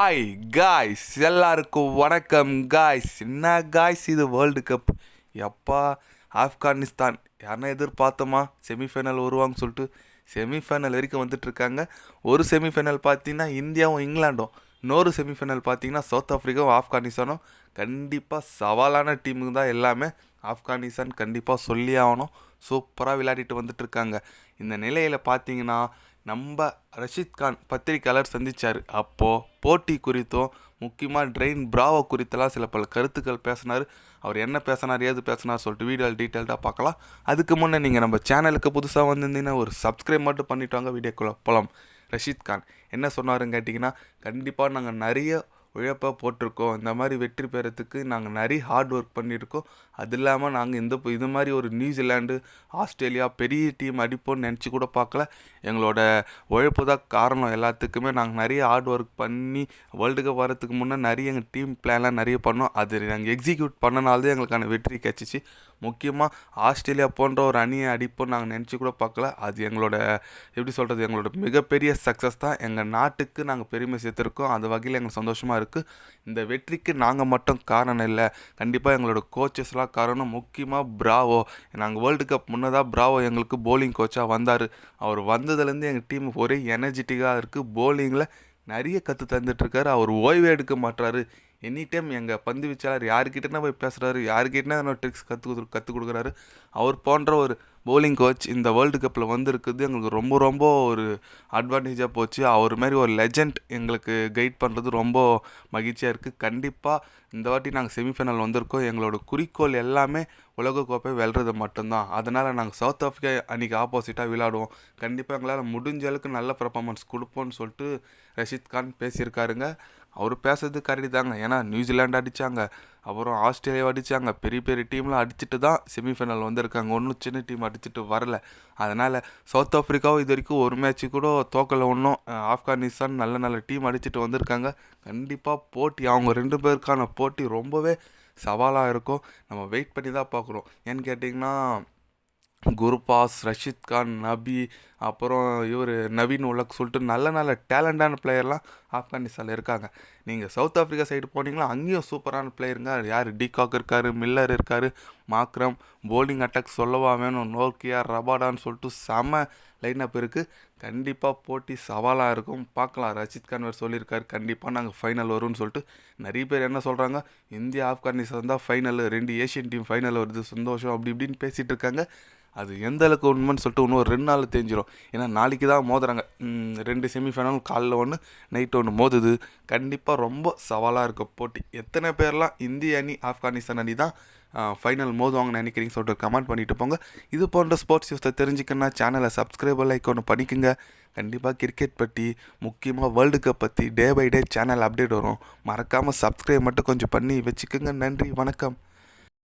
Hi guys எல்லாருக்கும் வணக்கம் guys என்ன காய்ஸ் இது வேர்ல்டு கப் எப்பா ஆப்கானிஸ்தான். யாருன்னா எதிர்பார்த்தோமா? செமிஃபைனல் வருவாங்கன்னு சொல்லிட்டு செமிஃபைனல் வரைக்கும் வந்துட்டுருக்காங்க ஒரு செமிஃபைனல் பார்த்தீங்கன்னா இந்தியாவும் இங்கிலாண்டும் இன்னொரு செமிஃபைனல் பார்த்தீங்கன்னா சவுத் ஆஃப்ரிக்காவும் ஆப்கானிஸ்தானும். கண்டிப்பாக சவாலான டீமுக்கு தான் எல்லாமே ஆப்கானிஸ்தான் கண்டிப்பாக சொல்லி ஆகணும். சூப்பராக விளையாடிட்டு வந்துட்டுருக்காங்க இந்த நிலையில் பார்த்தீங்கன்னா நம்ம ரஷீத் கான் பத்திரிக்கையாளர் சந்திச்சார். அப்போது போட்டி குறித்தும் முக்கியமாக ட்ரெயின் பிராவோ குறித்தெல்லாம் சில பல கருத்துக்கள் பேசினார். அவர் என்ன பேசினார் ஏது பேசினார் சொல்லிட்டு வீடியோ டீட்டெயில்டாக பார்க்கலாம். அதுக்கு முன்னே நீங்கள் நம்ம சேனலுக்கு புதுசாக வந்திருந்தீங்கன்னா ஒரு சப்ஸ்கிரைப் மட்டும் பண்ணிட்டு வாங்க. வீடியோக்குள்ளே போகலாம் ரஷீத் கான் என்ன சொன்னாருன்னு கேட்டிங்கன்னா கண்டிப்பாக நாங்கள் நிறைய உழைப்பாக போட்டிருக்கோம். இந்த மாதிரி வெற்றி பெறத்துக்கு நாங்கள் நிறைய ஹார்ட் ஒர்க் பண்ணியிருக்கோம். அது இல்லாமல் நாங்கள் இந்த இது மாதிரி ஒரு நியூசிலாண்டு ஆஸ்திரேலியா பெரிய டீம் அடிப்போம்னு நினச்சி கூட பார்க்கல. எங்களோட உழைப்பு தான் காரணம் எல்லாத்துக்குமே. நாங்கள் நிறைய ஹார்ட் ஒர்க் பண்ணி வேர்ல்டு கப் வரத்துக்கு முன்னே நிறைய எங்கள் டீம் பிளான்லாம் நிறைய பண்ணோம். அது நாங்கள் எக்ஸிக்யூட் பண்ணனால தான் எங்களுக்கான வெற்றி கிடச்சிச்சு. முக்கியமாக ஆஸ்திரேலியா போன்ற ஒரு அணியை அடிப்போம் நாங்கள் நினச்சி கூட பார்க்கல. அது எங்களோட எப்படி சொல்கிறது எங்களோட மிகப்பெரிய சக்ஸஸ் தான். எங்கள் நாட்டுக்கு நாங்கள் பெருமை சேர்த்துருக்கோம். அந்த வகையில் எங்களுக்கு சந்தோஷமாக இருக்குது இந்த வெற்றிக்கு நாங்கள் மட்டும் காரணம் இல்லை. கண்டிப்பாக எங்களோட கோச்சஸ்லாம் காரணம் முக்கியமாக பிராவோ நாங்கள் வேர்ல்டு கப் முன்னதாக பிராவோ எங்களுக்கு போலிங் கோச்சாக வந்தார். அவர் வந்ததுலேருந்து எங்கள் டீம் ஒரே எனர்ஜெட்டிக்காக இருக்குது போலிங்கில் நிறைய கற்று தந்துட்டுருக்காரு அவர் ஓய்வே எடுக்க மாட்டாரு எனி டைம் எங்கள் பந்து வீச்சாளர் யாருக்கிட்டனா போய் பேசுகிறாரு யாருக்கிட்டனா ட்ரிக்ஸ் கற்றுக் கொடு கற்றுக் கொடுக்குறாரு. அவர் போன்ற ஒரு பவுலிங் கோச் இந்த வேர்ல்டு கப்பில் வந்திருக்குது. எங்களுக்கு ரொம்ப ரொம்ப ஒரு அட்வான்டேஜாக போச்சு. அவர் மாதிரி ஒரு லெஜண்ட் எங்களுக்கு கைட் பண்ணுறது ரொம்ப மகிழ்ச்சியாக இருக்குது கண்டிப்பாக இந்த வாட்டி நாங்கள் செமிஃபைனல் வந்திருக்கோம். எங்களோட குறிக்கோள் எல்லாமே உலகக்கோப்பை வெல்றது மட்டும்தான். அதனால் நாங்கள் சவுத் ஆஃப்ரிக்கா அன்றைக்கி ஆப்போசிட்டாக விளையாடுவோம். கண்டிப்பாக எங்களால் முடிஞ்ச அளவுக்கு நல்ல பர்ஃபார்மன்ஸ் கொடுப்போம்னு சொல்லிட்டு ரஷித் கான் பேசியிருக்காருங்க. அவர் பேசுறது கரெக்டு தாங்க ஏன்னா நியூசிலாண்டு அடித்தாங்க அப்புறம் ஆஸ்திரேலியாவை அடித்தாங்க பெரிய பெரிய டீம்லாம் அடிச்சுட்டு தான் செமிஃபைனல் வந்திருக்காங்க. ஒன்றும் சின்ன டீம் அடிச்சுட்டு வரல. அதனால் சவுத் ஆஃப்ரிக்காவும் இது வரைக்கும் ஒரு மேட்ச்சு கூட தோக்கலை. ஒன்றும் ஆப்கானிஸ்தான் நல்ல நல்ல டீம் அடிச்சுட்டு வந்திருக்காங்க. கண்டிப்பாக போட்டி அவங்க ரெண்டு பேருக்கான போட்டி ரொம்பவே சவாலாக இருக்கும். நம்ம வெயிட் பண்ணி தான் பார்க்குறோம் ஏன்னு கேட்டிங்கன்னா குருபாஸ் ரஷித் கான் நபி அப்புறம் இவர் நவீன் உலக் சொல்லிட்டு நல்ல நல்ல டேலண்டான பிளேயர்லாம் ஆப்கானிஸ்தானில் இருக்காங்க. நீங்கள் சவுத் ஆஃப்ரிக்கா சைடு போனீங்களா அங்கேயும் சூப்பரான பிளேயருங்க யார்? டிகாக் இருக்கார் மில்லர் இருக்கார் மாக்ரம் போலிங் அட்டாக் சொல்லவா வேணும் நோக்கியா ரபாடான்னு சொல்லிட்டு செம லைனப் இருக்குது கண்டிப்பாக போட்டி சவாலாக இருக்கும். பார்க்கலாம். ரஷித் கான் சொல்லியிருக்காரு. கண்டிப்பாக நாங்கள் ஃபைனல் வரும்னு சொல்லிட்டு நிறைய பேர் என்ன சொல்கிறாங்க இந்தியா ஆப்கானிஸ்தான் தான் ஃபைனல் ரெண்டு ஏஷியன் டீம் ஃபைனல் வருது. சந்தோஷம். அப்படி இப்படின்னு பேசிகிட்டு இருக்காங்க. அது எந்த அளவுக்கு உண்மைன்னு சொல்லிட்டு இன்னும் ரெண்டு நாள் தெரிஞ்சிடும் ஏன்னா நாளைக்கு தான் மோதுறாங்க. ரெண்டு செமிஃபைனல் காலைல ஒன்று நைட் ஒன்று மோதுது கண்டிப்பாக ரொம்ப சவாலாக இருக்க போட்டி. எத்தனை பேர்லாம் இந்திய அணி ஆப்கானிஸ்தான் அணி தான் ஃபைனல் மோதுவாங்கன்னு நினைக்கிறீங்க சொல்லிட்டு கமெண்ட் பண்ணிட்டு போங்க. இது போன்ற ஸ்போர்ட்ஸ் நியூஸை தெரிஞ்சுக்கணும்னா சேனலை சப்ஸ்கிரைபர் லைக் ஒன்று பண்ணிக்கோங்க கண்டிப்பாக கிரிக்கெட் பற்றி முக்கியமாக வேர்ல்டு கப் பற்றி day by day channel update வரும். மறக்காமல் சப்ஸ்கிரைப் மட்டும் கொஞ்சம் பண்ணி வச்சுக்கோங்க. நன்றி வணக்கம்.